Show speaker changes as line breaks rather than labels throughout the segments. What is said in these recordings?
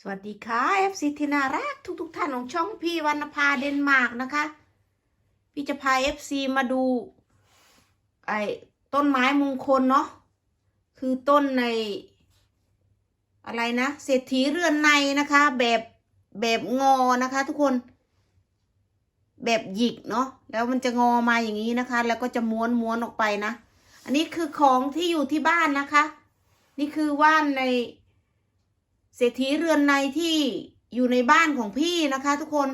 สวัสดีค่ะ FC ที่น่ารักทุกทุกท่านของช่องพี่วรรณภาเดนมาร์กนะคะ พี่จะพา FC มาดู ไอ้ต้นไม้มงคลเนาะคือต้นใน อะไรนะเศรษฐีเรือนในนะคะ แบบแบบงอนะคะทุกคนแบบหยิกเนาะแล้วมันจะงอมาอย่างนี้นะคะ แล้วก็จะม้วนม้วนออกไปนะ อันนี้คือของที่อยู่ที่บ้านนะคะ นี่คือว่านใน เศรษฐีเรือนในที่อยู่ในบ้านของพี่นะคะ ทุกคน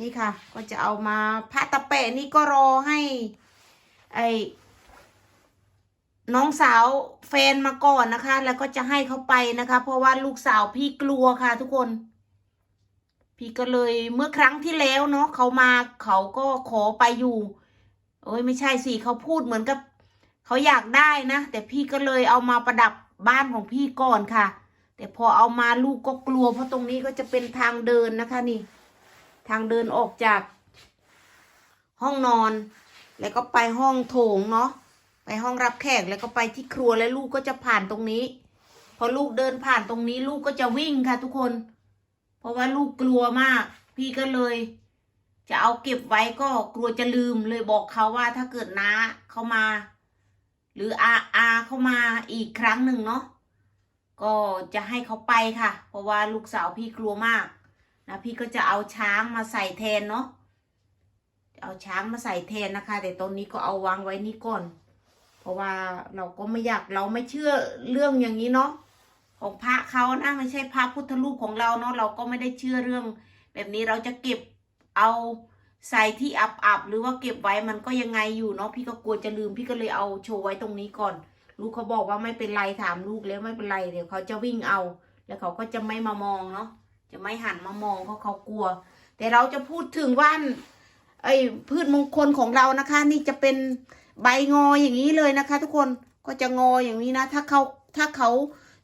นี่ค่ะ ก็จะเอามาพระตะแปะนี่ก็รอให้ไอ้น้องสาวแฟนมาก่อนนะคะ แล้วก็จะให้เขาไปนะคะ เพราะว่าลูกสาวพี่กลัวค่ะ ทุกคน พี่ก็เลยเมื่อครั้งที่แล้วเนาะเขามาเขาก็ขอไปอยู่โอ้ยไม่ใช่สิเขาพูดเหมือนกับเขาอยากได้นะ แต่พี่ก็เลยเอามาประดับบ้านของพี่ก่อนค่ะ แต่พอเอามาลูกก็กลัว เพราะตรงนี้ก็จะเป็นทางเดินนะคะนี่ ทางเดินออกจาก ห้องนอน แล้วก็ไปห้องโถงเนาะไปห้องรับแขกแล้วก็ไปที่ครัวแล้วลูกก็จะผ่านตรงนี้ พอลูกเดินผ่านตรงนี้ ลูกก็จะวิ่งค่ะ ทุกคน เพราะว่าลูกกลัวมาก พี่ก็เลย จะเอาเก็บไว้ก็กลัวจะลืมเลยบอกเขาว่าถ้าเกิดน้าเขามา หรืออาอาเขามาอีกครั้งหนึ่งเนาะ ก็จะให้เขาไปค่ะ เพราะว่าลูกสาวพี่กลัวมากนะพี่ก็จะเอาช้างมาใส่แทนเนาะเอาช้างมาใส่แทนนะคะ แต่ตอนนี้ก็เอาวางไว้นี่ก่อน เพราะว่าเราก็ไม่อยากเราไม่เชื่อเรื่องอย่างนี้เนาะของพระเขานะไม่ใช่พระพุทธรูปของเราเนาะเราก็ไม่ได้เชื่อเรื่อง แบบนี้เราจะเก็บเอาใส่ที่อับๆหรือว่าเก็บไว้มันก็ยังไงอยู่เนาะพี่ก็กลัวจะลืมพี่ก็เลยเอาโชว์ไว้ตรงนี้ก่อน ลูกเขาบอกว่าไม่เป็นไรถามลูกแล้วไม่เป็นไรเดี๋ยวเขาจะวิ่งเอา แล้วเขาก็จะไม่มามองเนาะจะไม่หันมามองเพราะเขากลัว แต่เราจะพูดถึงว่านไอ้พืชมงคลของเรานะคะ นี่จะเป็นใบงออย่างนี้เลยนะคะ ทุกคนก็จะงออย่างนี้นะ ถ้าเขาถ้าเขา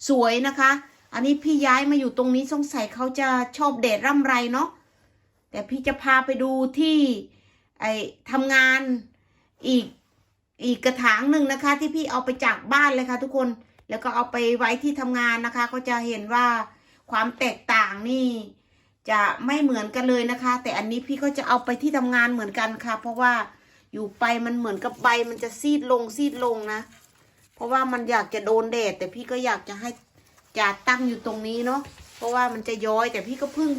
สวยนะคะ อันนี้พี่ย้ายมาอยู่ตรงนี้สงสัยเขาจะชอบแดดร่ำไรเนาะแต่พี่จะพาไปดูที่ไอ้ทำงานอีก อีกกระถางหนึ่งนะคะ ที่พี่เอาไปจากบ้านเลยค่ะ ทุกคนแล้วก็เอาไปไว้ที่ทำงานนะคะ ก็จะเห็นว่าความแตกต่างนี่จะไม่เหมือนกันเลยนะคะ แต่อันนี้พี่ก็จะเอาไปที่ทำงานเหมือนกันค่ะ เพราะว่าอยู่ไปมันเหมือนกับใบมันจะซีดลงซีดลงนะ เพราะว่ามันอยากจะโดนแดดแต่พี่ก็อยากจะให้จาดตั้งอยู่ตรงนี้เนาะเพราะว่ามันจะย้อยแต่พี่ก็เพิ่ง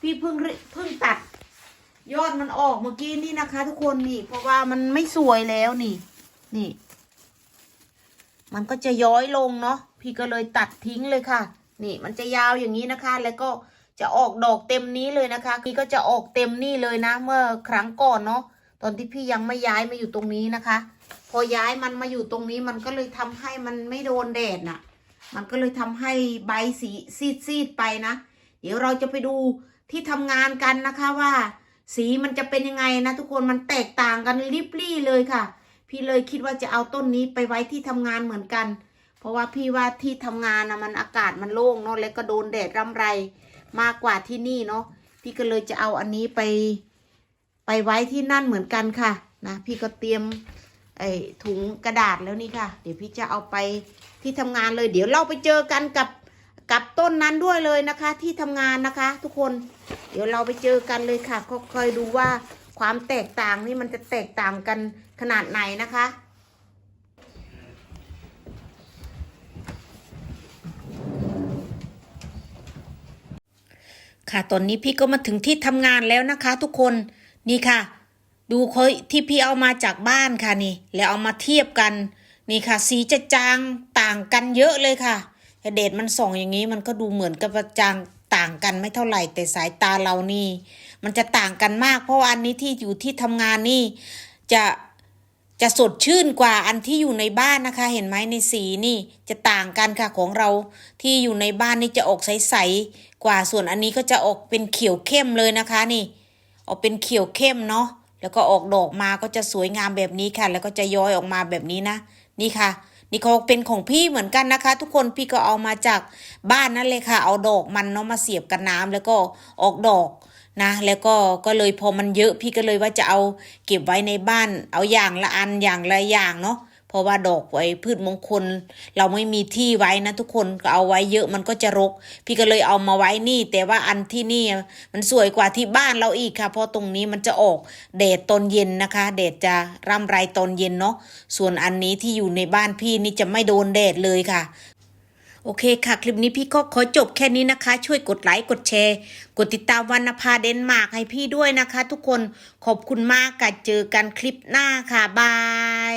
พี่เพิ่งเพิ่งตัด ยอดมันออกเมื่อกี้นี่นะคะ ทุกคนนี่ เพราะว่ามันไม่สวยแล้วนี่ นี่ มันก็จะย้อยลงเนาะพี่ก็เลยตัดทิ้งเลยค่ะ นี่มันจะยาวอย่างนี้นะคะ แล้วก็จะออกดอกเต็มนี้เลยนะคะพี่ก็จะออกเต็มนี่เลยนะ เมื่อครั้งก่อนเนาะตอนที่พี่ยังไม่ย้ายมาอยู่ตรงนี้นะคะ พอย้ายมันมาอยู่ตรงนี้มันก็เลยทำให้มันไม่โดนแดดน่ะ มันก็เลยทำให้ใบสีซีดๆไปนะ เดี๋ยวเราจะไปดูที่ทำงานกันนะคะว่า สีมันจะเป็นยังไงนะ ทุกคนมันแตกต่างกันลิบลี่เลยค่ะ พี่เลยคิดว่าจะเอาต้นนี้ไปไว้ที่ทำงานเหมือนกัน เพราะว่าพี่ว่าที่ทำงานนะมันอากาศมันโล่งเนาะแล้วก็โดนแดดร่ำไรมากกว่าที่นี่เนาะพี่ก็เลยจะเอาอันนี้ไป ไปไว้ที่นั่นเหมือนกันค่ะนะพี่ก็เตรียมไอ้ถุงกระดาษแล้วนี่ค่ะ เดี๋ยวพี่จะเอาไปที่ทำงานเลย เดี๋ยวเราไปเจอกันกับกับต้นนั้นด้วยเลยนะคะ ที่ทำงานนะคะ ทุกคน เดี๋ยวเราไปเจอกันเลยค่ะก็คอยดูว่า ความแตกต่างนี่มันจะแตกต่างกันขนาดไหนนะคะ ค่ะตอนนี้พี่ก็มาถึงที่ทำงานแล้วนะคะ ทุกคนนี่ค่ะ ดูเคยที่พี่เอามาจากบ้านค่ะนี่ แล้วเอามาเทียบกัน นี่ค่ะ สีจะจางต่างกันเยอะเลยค่ะแต่เดดมันส่องอย่างนี้มันก็ดูเหมือนกับจาง ต่างกันไม่เท่าไหร่ แต่สายตาเรานี่ มันจะต่างกันมาก เพราะว่าอันนี้ที่อยู่ที่ทำงานนี่จะจะสดชื่นกว่าอันที่อยู่ในบ้านนะคะ เห็นไหมในสีนี่จะต่างกันค่ะของเราที่อยู่ในบ้านนี่จะออกใสๆกว่าส่วนอันนี้ก็จะออกเป็นเขียวเข้มเลยนะคะนี่ออกเป็นเขียวเข้มเนาะแล้วก็ออกดอกมาก็จะสวยงามแบบนี้ค่ะ แล้วก็จะย้อยออกมาแบบนี้นะ นี่ค่ะ นี่เขาเป็นของพี่เหมือนกันนะคะ ทุกคนพี่ก็เอามาจากบ้านนั่นเลยค่ะ เอาดอกมันเนาะมาเสียบกับน้ำแล้วก็ออกดอกนะ แล้วก็ก็เลยพอมันเยอะพี่ก็เลยว่าจะเอาเก็บไว้ในบ้าน เอาอย่างละอันอย่างละอย่างเนาะ เพราะว่าดอกไอ้พืชมงคล เราไม่มีที่ไว้นะทุกคนก็เอาไว้เยอะมันก็จะรก พี่ก็เลยเอามาไว้นี่ แต่ว่าอันที่นี่มันสวยกว่าที่บ้านเราอีกค่ะ เพราะตรงนี้มันจะออกแดดตอนเย็นนะคะแดดจะร่ำไรตอนเย็นเนาะส่วนอันนี้ที่อยู่ในบ้านพี่นี่จะไม่โดนแดดเลยค่ะโอเคค่ะ คลิปนี้พี่ก็ขอจบแค่นี้นะคะ ช่วยกดไลค์กดแชร์ กดติดตามวรรณภาเดนมาร์กให้พี่ด้วยนะคะ ทุกคนขอบคุณมากค่ะเจอกันคลิปหน้าค่ะ บาย